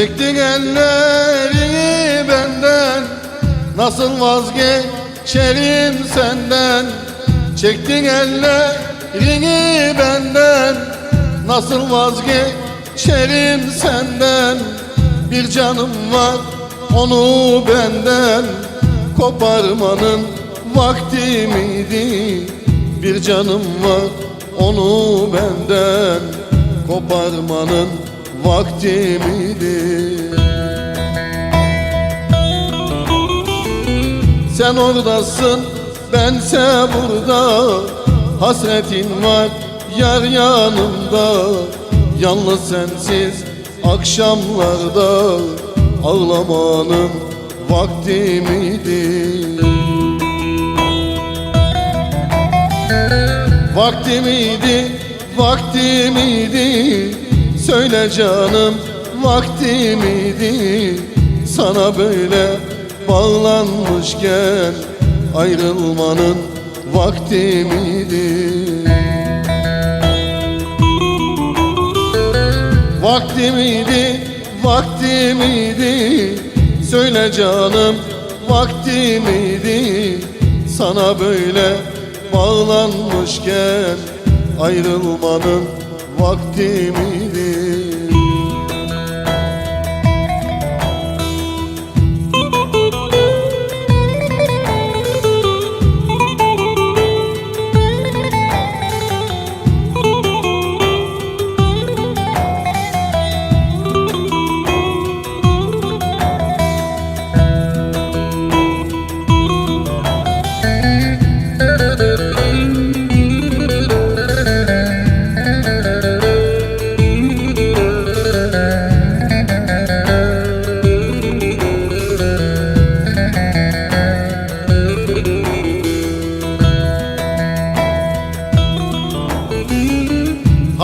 Çektin ellerini benden. Nasıl vazgeçerim senden? Çektin ellerini benden. Nasıl vazgeçerim senden? Bir canım var onu benden. Koparmanın vakti miydi? Bir canım var onu benden. Koparmanın vakti miydi Sen oradasın bense burada. Hasretin var yar yanımda. Yalnız sensiz akşamlarda Ağlamanın vakti miydi Vakti miydi, vakti miydi Söyle canım vakti miydi? Sana böyle bağlanmışken Ayrılmanın vakti miydi? Vakti miydi, vakti miydi? Söyle canım vakti miydi? Sana böyle bağlanmışken Ayrılmanın vakti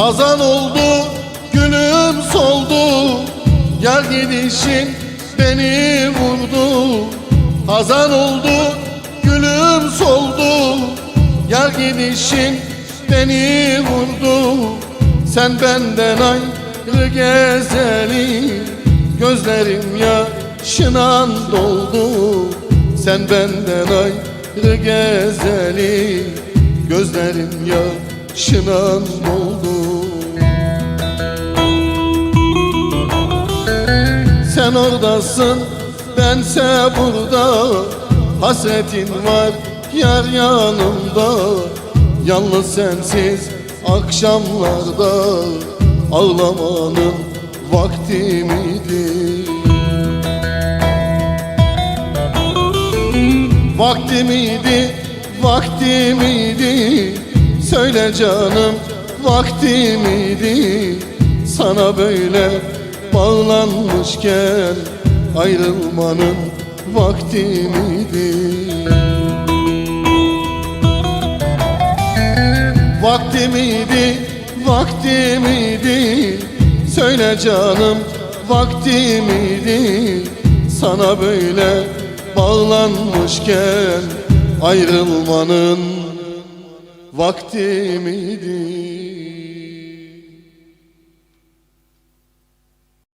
Hazan oldu, gülüm soldu. Yar gidişin beni vurdu. Hazan oldu, gülüm soldu. Yar gidişin beni vurdu. Sen benden ayrı gezeli Gözlerim yaşınan doldu. Sen benden ayrı gezeli Gözlerim yaşınan doldu oradasın bense burada Hasretin var yar yanımda. Yalnız sensiz akşamlarda Ağlamanın vakti miydi? Vakti miydi, vakti miydi? Söyle canım vakti miydi? Sana böyle bağlanmışken Ayrılmanın vakti miydi? Vakti miydi, vakti miydi? Söyle canım vakti miydi? Sana böyle bağlanmışken Ayrılmanın vakti miydi